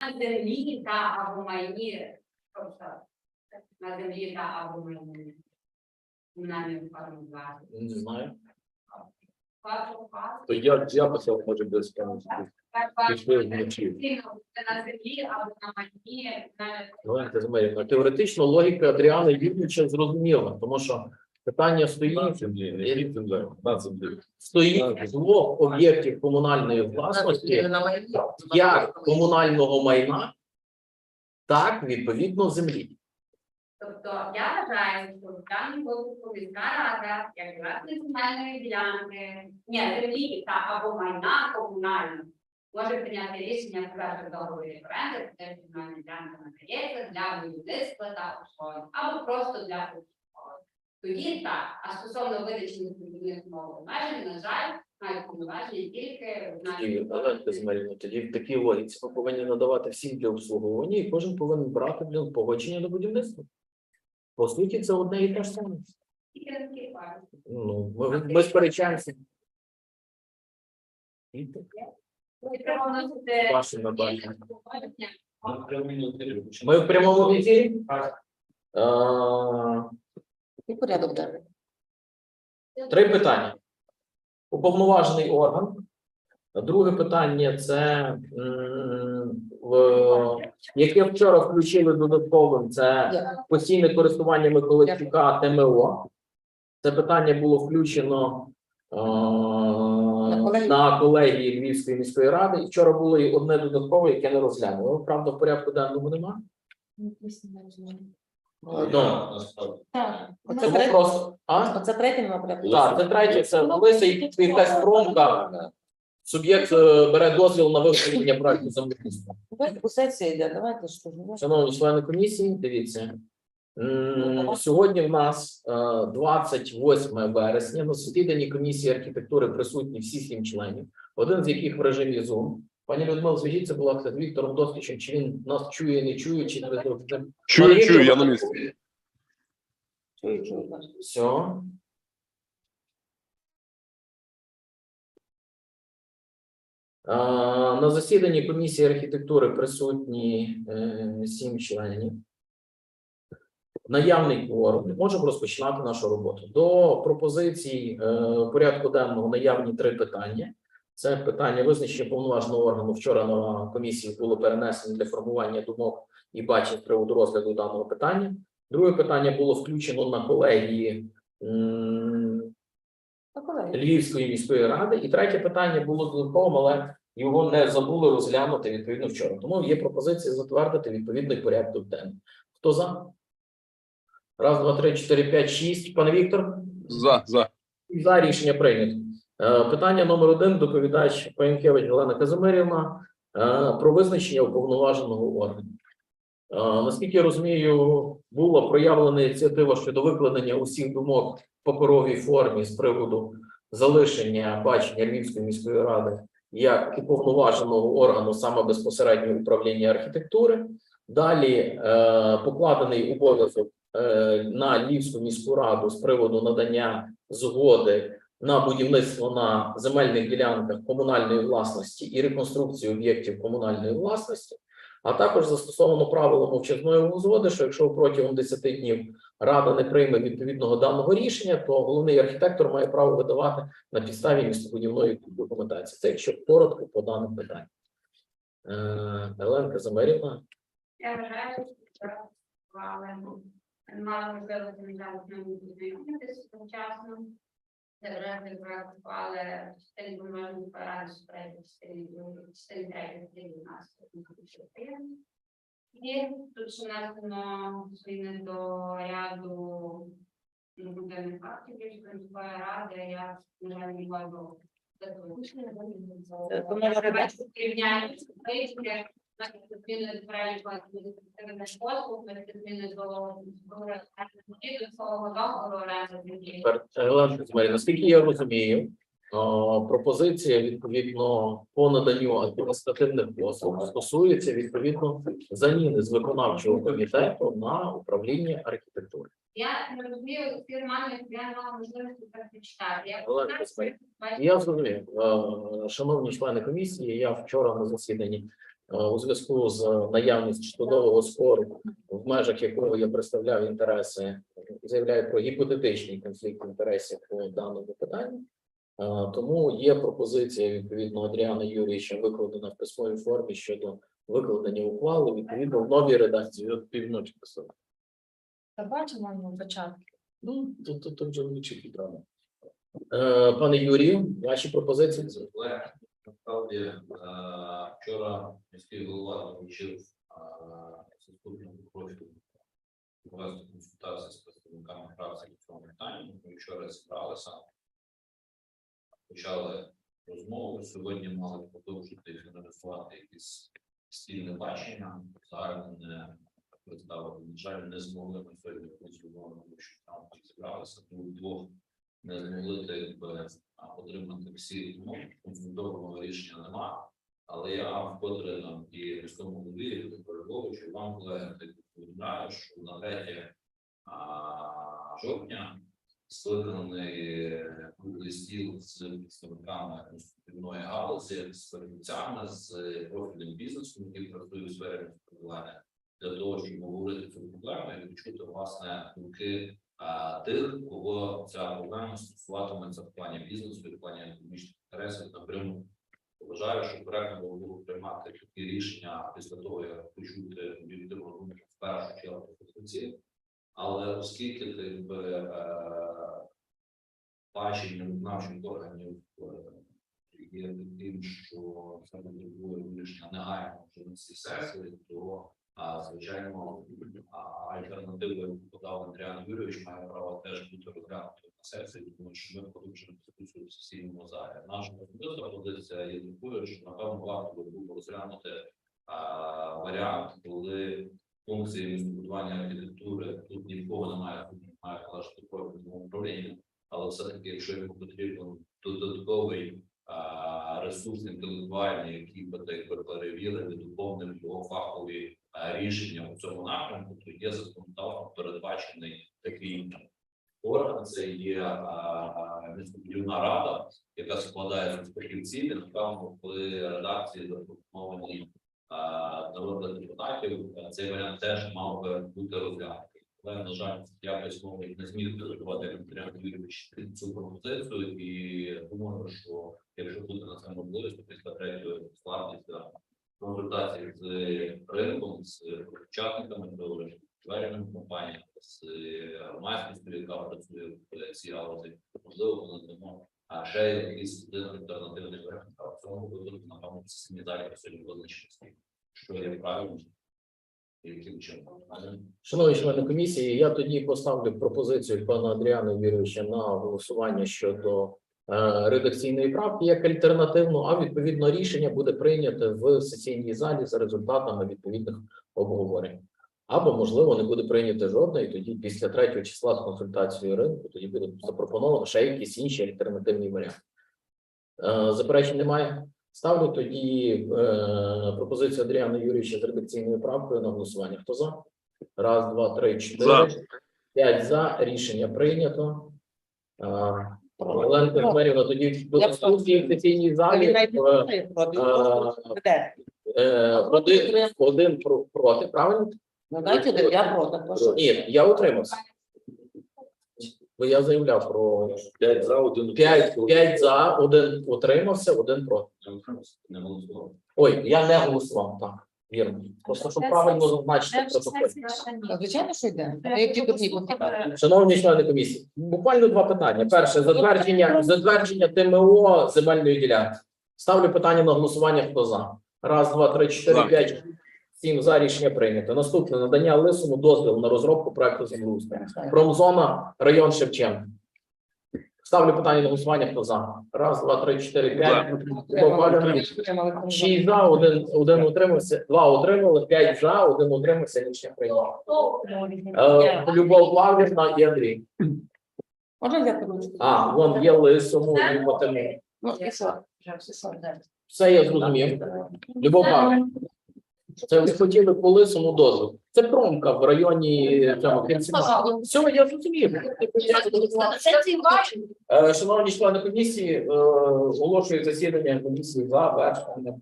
на землі та або майні, тобто на землі та або майні. Форми. Не знаю. То я, я писав, може без пам'яті. Пішли вночі. на землі або на майні, на теоретично логіка Адріана Юрійовича зрозуміла, тому що питання стоїть, стоїть двох об'єктів комунальної власності, як комунального майна, так відповідно землі. Тобто я вважаю, що в даному випадку міська рада, як власник земельної ділянки, ні, землі та або майна комунального, може прийняти рішення про договорі оренди, де земельна ділянка надається для будівництва та обслуговування, або просто для обслуговування. Тоді так, а стосовно визначення відповідних мов обмежень, на жаль, мають повноваження тільки Казимирівна, тоді в такій логіці ми повинні надавати всім для обслуговування, і кожен повинен брати для погодження до будівництва. По суті, це одне і те ж саме. тільки на. Ну, ми, ми сперечаємося. І так, треба вносити Ваше набачення. Ми в прямому ефірі? І порядок денний. Три питання. Уповноважений орган. Друге питання це в яке вчора включили додатковим. Це постійне користування Миколайчука ТМО. Це питання було включено е, на колегії Львівської міської ради. І вчора було і одне додаткове, яке не розглянуло. Правда, в порядку денному нема. Ну, Так, Це оце третє, просто. А? оце третє нема. Так, це третє, це Лиса і якась промка. Суб'єкт е, бере дозвіл на виготовлення проекту землеустрою. Сесії йде, давайте що ж. ну, Шановні члени комісії, дивіться. М, Сьогодні в нас е, 28 вересня. На засіданні комісії архітектури присутні всі сім членів, один з яких в режимі Zoom. Пані Людмила, зв'яжіться, будь ласка, з Віктором Доскічем, чи він нас чує, не чує, чи не Чую, чую, я на місці. Чую, чую. Все. А, На засіданні комісії архітектури присутні е, сім членів. Наявний кворум. Можемо розпочинати нашу роботу. До пропозицій е, порядку денного наявні три питання. Це питання визначення повноваженого органу. Вчора на комісії було перенесено для формування думок і бачень з приводу розгляду даного питання. Друге питання було включено на колегії Львівської міської ради. І третє питання було додатковим, але його не забули розглянути відповідно вчора. Тому є пропозиція затвердити відповідний порядок денний. Хто за? Раз, два, три, чотири, п'ять, шість. Пане Віктор, За, за. за рішення прийнято. Е, Питання номер один. Доповідач Паєнкевич Галина Казимирівна е, про визначення уповноваженого органу. Е, Наскільки я розумію, була проявлена ініціатива щодо викладення усіх думок в паперовій формі з приводу залишення бачення Львівської міської ради як уповноваженого органу саме безпосередньо управління архітектури. Далі покладений обов'язок на Львівську міську раду з приводу надання згоди на будівництво на земельних ділянках комунальної власності і реконструкцію об'єктів комунальної власності. А також застосовано правило мовчазної узгоди, що якщо протягом 10 днів рада не прийме відповідного даного рішення, то головний архітектор має право видавати на підставі містобудівної документації. Це якщо коротко по даним питанням. Е, Оленка Замерівна. Я вважаю, що можливості не дали з ними познайомитися одночасно. Проектували частині можна поради справді частині другої, частині третьої, частині нас. І тут ще внесено зміни до ряду будівельних фактів Львівської міської ради, я, на жаль, не можу Е, Значить, зміни до переліку адміністративних послуг, значить, зміни до свого договору оренди. Тепер, Олена наскільки я розумію, пропозиція відповідно по наданню адміністративних послуг стосується відповідно заміни з виконавчого комітету на управління архітектури. Я не розумію я не мала можливості так прочитати. Я зрозумів, Е, шановні члени комісії. Я вчора на засіданні у зв'язку з наявністю судового спору, в межах якого я представляв інтереси, заявляю про гіпотетичний конфлікт інтересів по даному питанню. Е, Тому є пропозиція відповідно Адріана Юрійовича викладена в письмовій формі щодо викладення ухвали відповідно в новій редакції. От півночі писав. Та бачимо ми початку. Ну, тут, тут, тут вже вночі підрано. Е, пане Юрію, ваші пропозиції? Насправді е, вчора міський голова доручив заступнику профілю провести консультації з представниками фракції в цьому питанні. Ми вчора зібралися, почали розмову. Сьогодні мали продовжити фіналізувати якісь спільне бачення. Загально не представити. На жаль, не змогли ми сьогодні консультувати, що там зібралися. Тому двох не змогли так а, отримати всі ну, консультованого рішення нема. Але я вкотре там і міському голові, Львовичу, вам колеги повідомляю, що на 3 жовтня скликаний круглий стіл з представниками конструктивної галузі, з фахівцями, з профільним бізнесом, який працює у сфері містобудування, для того, щоб говорити цю проблему і відчути власне думки тих, кого ця проблема стосуватиметься в плані бізнесу і в плані економічних інтересів напряму. Вважаю, що коректно було приймати такі рішення після того, як почути об'єктивну думку в першу чергу фахівців. Але оскільки якби е, бачення виконавчих органів е, є таким, що це потребує вирішення негайно вже на цій сесії, то звичайно альтернативою, подав Андріан Юрійович, має право теж бути розглянутою на сесії, тому що ми продовжуємо дискусію в сесійному залі. Наша особиста позиція є такою, що напевно варто би було розглянути варіант, коли функції містобудування архітектури тут ні в кого немає, тут немає належати профільному управління, але все-таки, якщо йому потрібен додатковий ресурс інтелектуальний, який би би перевірив доповнив його фахові рішення у цьому напрямку, то є законодавством передбачений такий орган. Це є а, а, рада, яка складається з фахівців. І напевно, коли редакції запропоновані народних депутатів, цей варіант теж мав би бути розглянутий. Але, на жаль, я письмовий не зміг підготувати Андрій Юрійович цю пропозицію, і думаю, що якщо буде на це можливість, то після третьої після консультації з ринком, з учасниками договорів, дверними компаніями, з громадськістю, яка працює в цій галузі, можливо, ми надамо а ще якийсь один альтернативний варіант. А в цьому випадку, напевно, в сесійній залі сьогодні визначитися, що є правильно яким чином. Шановні члени комісії, я тоді поставлю пропозицію пана Андріана Юрійовича на голосування щодо е, редакційної правки як альтернативну, а відповідно рішення буде прийнято в сесійній залі за результатами відповідних обговорень. Або, можливо, не буде прийнято жодне, і тоді після третього числа з консультацією ринку тоді буде запропоновано ще якісь інші альтернативні варіанти. Е, Заперечень немає. Ставлю тоді е, пропозицію Адріана Юрійовича з редакційною правкою на голосування. Хто за? Раз, два, три, чотири. П'ять за. Рішення прийнято. Е, Олена Кузьмерівна, тоді до Я дискусії в сесійній Він залі. навіть не е, е, е, Один, один про- проти, правильно? Ну, дайте, я проти. прошу. Ні, я утримався. Бо я заявляв про П'ять за один. п'ять, п'ять за, один утримався, один проти. не голосував. Ой, я не голосував, так. Вірно. Просто щоб правильно зазначити протоколі. Звичайно, що йде. А Які дурні контакти? Шановні члени комісії, буквально два питання. Перше, затвердження, затвердження ТМО земельної ділянки. Ставлю питання на голосування. Хто за? Раз, два, три, чотири, п'ять, сім за рішення прийнято. Наступне надання лисому дозволу на розробку проекту землеустрою. Промзона, район Шевченка. Ставлю питання на голосування. Хто за? Раз, два, три, чотири, п'ять. Шість за, один, один утримався, два утримали, п'ять за, один утримався, рішення прийнято. Е, Любов Павлівна і Андрій. Можна взяти ручку? А, вон є лисому і Мотему. Ну, і що? І що? Де? Все я зрозумів. Любов Павлівна. Це ви хотіли по лисому дозвіл. Це промка в районі цього Кінцева. Все, я зрозумів. Е, Шановні члени комісії, е, оголошую засідання комісії за вершення.